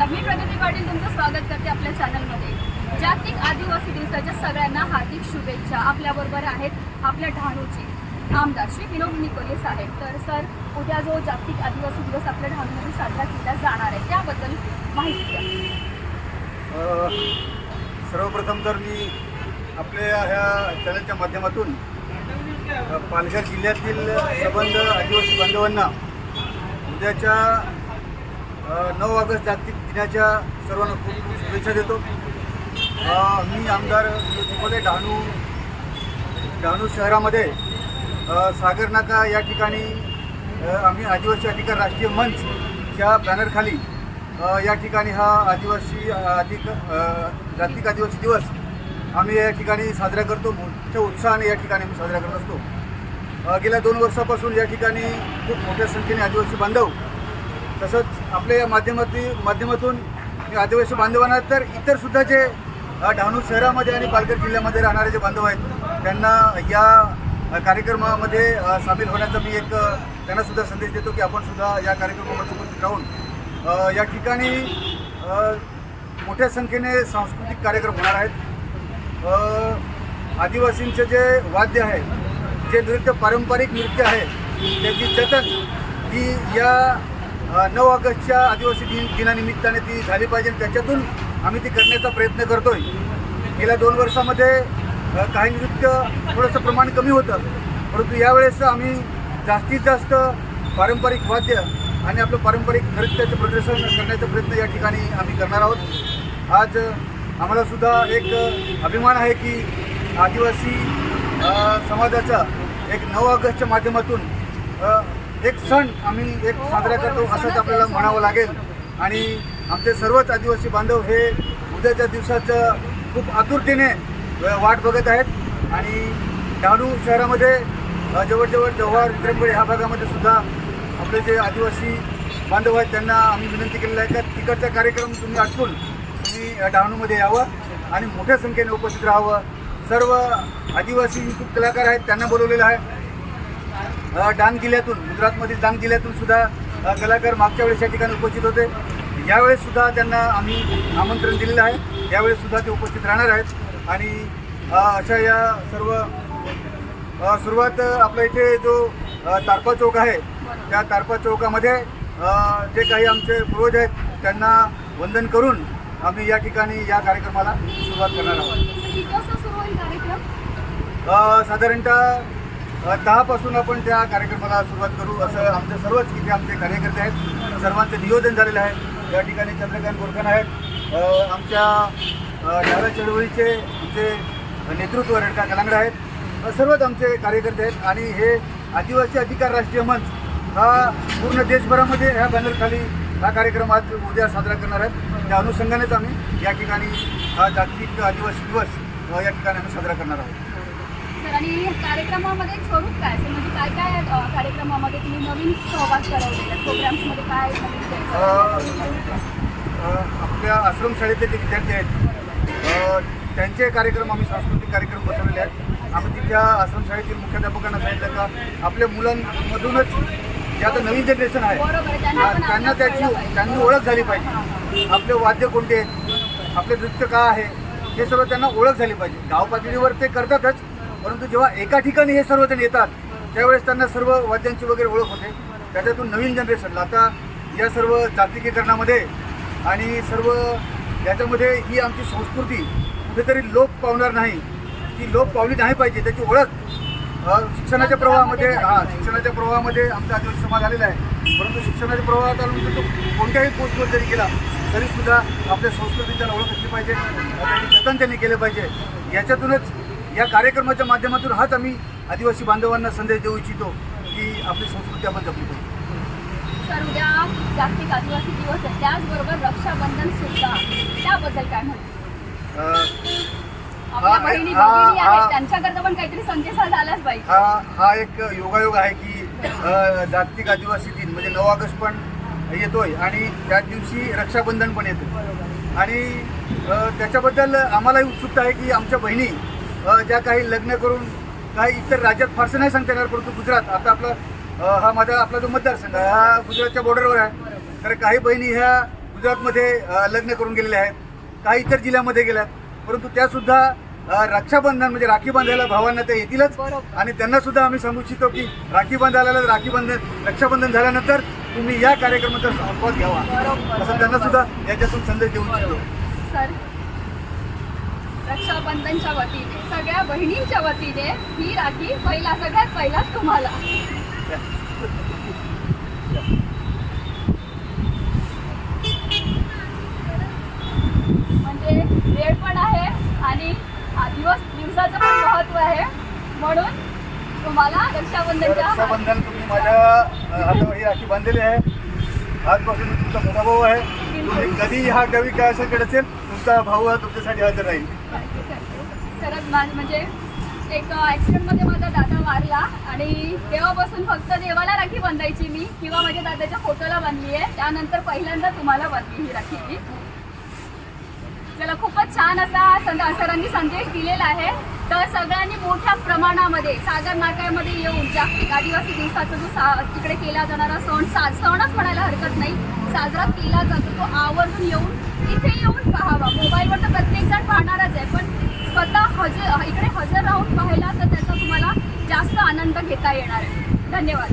नमस्कार मी प्रगती पाटील तुमचं स्वागत करते आपल्या चॅनलमध्ये जागतिक आदिवासी दिवसाच्या सगळ्यांना हार्दिक शुभेच्छा. आपल्याबरोबर आहेत आपल्या डहाणूचे आमदार श्री विनोद निकोले साहेब. तर सर उद्या जो जागतिक आदिवासी दिवस आपल्या डहाणूमध्ये साजरा केला जाणार आहे त्याबद्दल माहिती द्या. सर्वप्रथम तर मी आपल्या ह्या चॅनलच्या माध्यमातून पालघर जिल्ह्यातील सबंध आदिवासी बांधवांना उद्याच्या नऊ ऑगस्ट जागतिक दिनाच्या सर्वांना खूप खूप शुभेच्छा देतो. मी आमदार विनोद डहाणू डहाणू शहरामध्ये सागरनाका सागर नाका या ठिकाणी आम्ही आदिवासी अधिकार राष्ट्रीय मंचच्या बॅनरखाली या ठिकाणी हा आदिवासी अधिक जागतिक आदिवासी दिवस आम्ही या ठिकाणी साजरा करतो. मोठ्या उत्साहाने या ठिकाणी आम्ही साजरा करत असतो. गेल्या दोन वर्षापासून या ठिकाणी खूप मोठ्या संख्येने आदिवासी बांधव तसंच आपल्या या माध्यमाती माध्यमातून आदिवासी बांधवांना तर इतर सुद्धा जे डहाणू शहरामध्ये आणि पालघर जिल्ह्यामध्ये राहणारे जे बांधव आहेत त्यांना या कार्यक्रमामध्ये सामील होण्याचा मी एक त्यांना सुद्धा संदेश देतो की आपण सुद्धा या कार्यक्रमामध्ये उपस्थित राहून या ठिकाणी मोठ्या संख्येने सांस्कृतिक कार्यक्रम होणार आहेत. आदिवासींचे आदिवासींचं जे वाद्य आहे जे नृत्य पारंपरिक नृत्य आहे त्याची जतन ही या नऊ ऑगस्टच्या आदिवासी दिन दिनानिमित्ताने ती झाली पाहिजे आणि त्याच्यातून आम्ही ती करण्याचा प्रयत्न करतोय. गेल्या दोन वर्षामध्ये काही नृत्य थोडंसं प्रमाण कमी होतं परंतु यावेळेस आम्ही जास्तीत जास्त पारंपरिक वाद्य आणि आपलं पारंपरिक नृत्याचं प्रदर्शन करण्याचा प्रयत्न या ठिकाणी आम्ही करणार आहोत. आज आम्हाला सुद्धा एक अभिमान आहे की आदिवासी समाजाचा एक नऊ ऑगस्टच्या माध्यमातून एक सण आम्ही एक साजरा करतो असंच आपल्याला म्हणावं लागेल. आणि आमचे सर्वच आदिवासी बांधव हे उद्याच्या दिवसाचं खूप आतुरतेने वाट बघत आहेत. आणि डहाणू शहरामध्ये जवळजवळ जव्हार विक्रमगड ह्या भागामध्ये सुद्धा आपले जे आदिवासी बांधव आहेत त्यांना आम्ही विनंती केलेली आहे. का तिकडचा कार्यक्रम तुम्ही आटपून तुम्ही डहाणूमध्ये यावं आणि मोठ्या संख्येने उपस्थित राहावं. सर्व आदिवासी कलाकार आहेत त्यांना बोलवलेलं आहे. डांग जिल्ह्यातून गुजरातमधील डांग जिल्ह्यातून सुद्धा कलाकार मागच्या वेळेस या ठिकाणी उपस्थित होते. यावेळेस सुद्धा त्यांना आम्ही आमंत्रण दिलेलं आहे. यावेळेस सुद्धा ते उपस्थित राहणार आहेत. आणि अशा या सर्व सुरुवात आपल्या इथे जो तारपा चौक आहे त्या तारपा चौकामध्ये जे काही आमचे पूर्वज आहेत त्यांना वंदन करून आम्ही या ठिकाणी या कार्यक्रमाला सुरुवात करणार आहोत. साधारणतः दहापासून आपण त्या कार्यक्रमाला सुरुवात करू. असं आमचे सर्वच इथे आमचे कार्यकर्ते आहेत. सर्वांचं नियोजन झालेलं आहे. या ठिकाणी चंद्रकांत गोरखान आहेत. आमच्या डाव्या चळवळीचे आमचे नेतृत्व रेडका कलांगड आहेत सर्वच आमचे कार्यकर्ते आहेत. आणि हे आदिवासी अधिकार राष्ट्रीय मंच हा पूर्ण देशभरामध्ये ह्या बॅनरखाली हा कार्यक्रम आज उद्या साजरा करणार आहेत. त्या अनुषंगानेच आम्ही या ठिकाणी हा जागतिक आदिवासी दिवस या ठिकाणी आम्ही साजरा करणार आहोत. सर आणि कार्यक्रमामध्ये स्वरूप काय? असेल म्हणजे काय काय कार्यक्रमामध्ये तुम्ही नवीन सहभाग करवलेला प्रोग्राम्समध्ये काय आपल्या आश्रमशाळेतले जे विद्यार्थी आहेत त्यांचे कार्यक्रम आम्ही सांस्कृतिक कार्यक्रम बसवलेले आहेत. आम्ही तिथल्या आश्रमशाळेतील मुख्याध्यापकांना सांगितलं का आपल्या मुलांमधूनच जे आता नवीन जनरेशन आहे त्यांना त्याची. त्यांनी ओळख झाली पाहिजे. आपले वाद्य कोणते आहेत आपले नृत्य का आहे हे सर्व त्यांना ओळख झाली पाहिजे. गाव पातळीवर ते करतातच परंतु जेव्हा एका ठिकाणी हे सर्वजण येतात त्यावेळेस त्यांना सर्व वाद्यांची वगैरे ओळख होते. त्याच्यातून नवीन जनरेशनला. आता या सर्व जागतिकीकरणामध्ये आणि सर्व याच्यामध्ये ही आमची संस्कृती कुठेतरी लोप पावणार नाही. ती लोप पावली नाही पाहिजे त्याची ओळख शिक्षणाच्या प्रवाहामध्ये हा शिक्षणाच्या प्रवाहामध्ये आमचा आदिवासी समाज आलेला आहे. परंतु शिक्षणाच्या प्रवाहात आल्यानंतर तो कोणत्याही पोस्टवर जरी गेला तरी सुद्धा आपल्या संस्कृती त्याला ओळख असली पाहिजे त्याचे जतन त्यांनी केले पाहिजे. याच्यातूनच या कार्यक्रमाच्या माध्यमातून हाच आम्ही आदिवासी बांधवांना संदेश देऊ इच्छितो की आपली संस्कृती आपण जपली पाहिजे. सर उद्या जागतिक आदिवासी दिवस आहे. त्याचबरोबर रक्षाबंधन सुद्धा. त्याबद्दल काय म्हणतो हा, हा, भगिनी. आहेत. त्यांच्याकरता पण काहीतरी संदेश झालाच पाहिजे. एक योगायोग आहे की जागतिक आदिवासी दिन म्हणजे नऊ ऑगस्ट पण येतोय आणि त्याच दिवशी रक्षाबंधन पण येतं आणि त्याच्याबद्दल आम्हालाही उत्सुकता आहे की आमच्या बहिणी ज्या काही लग्न करून काही इतर राज्यात फारसं नाही सांगता येणार परंतु गुजरात आता आपला हा माझा आपला जो मतदारसंघ आहे हा गुजरातच्या बॉर्डरवर आहे. तर काही बहिणी ह्या गुजरातमध्ये लग्न करून गेलेल्या आहेत. काही इतर जिल्ह्यामध्ये गेल्या परंतु त्यासुद्धा रक्षाबंधन म्हणजे राखी बांधायला भावांना ते येतीलच. आणि त्यांना सुद्धा आम्ही सांगू इच्छितो की राखी बांधायला राखी बंधन रक्षाबंधन झाल्यानंतर तुम्ही या कार्यक्रमाचा आस्वाद घ्यावा. असं त्यांना सुद्धा याच्यातून संदेश देऊ इच्छितो. सर रक्षाबंधनच्या वतीने सगळ्या बहिणींच्या वतीने ही राखी पहिला सगळ्यात पहिला तुम्हाला. म्हणजे वेळ पण आहे आणि दिवस दिवसाचं पण महत्त्व आहे. म्हणून तुम्हाला रक्षाबंधनच्या रक्षाबंधन तुम्ही माझ्या हातावर ही राखी बांधलेली आहे. आजपासून तुमचा मोठा भाऊ आहे. कधी हा कवी काय असेल असेल तुमचा भाऊ हा तुमच्यासाठी हजर राहील. खरंच म्हणजे एक ॲक्सिडेंटमध्ये माझा दादा वारला आणि तेव्हापासून फक्त देवाला राखी बांधायची मी किंवा माझ्या दादाच्या फोटोला बांधली आहे. त्यानंतर पहिल्यांदा तुम्हाला बांधली ही राखी मी. त्याला खूपच छान असा सरांनी संदेश दिलेला आहे. तर सगळ्यांनी मोठ्या प्रमाणामध्ये सागर नाक्यामध्ये येऊन जागतिक आदिवासी दिवसाचा जो सा तिकडे केला जाणारा सण सा सणच म्हणायला हरकत नाही. साजरा केला जातो तो आवर्जून येऊन इथे येऊन पाहावा मोबाईलवर तर प्रत्येक जण पाहणारच आहे. पण स्वतः हजर इकडे हजर राहून पाहिला तर त्याचा तुम्हाला जास्त आनंद घेता येणार आहे. धन्यवाद.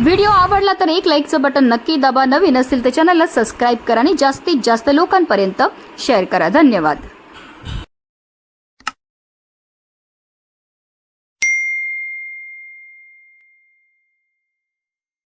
व्हिडिओ आवडला तर एक लाईकचं बटन नक्की दाबा. नवीन असेल तर चॅनलला सबस्क्राईब करा आणि जास्तीत जास्त लोकांपर्यंत शेअर करा. धन्यवाद.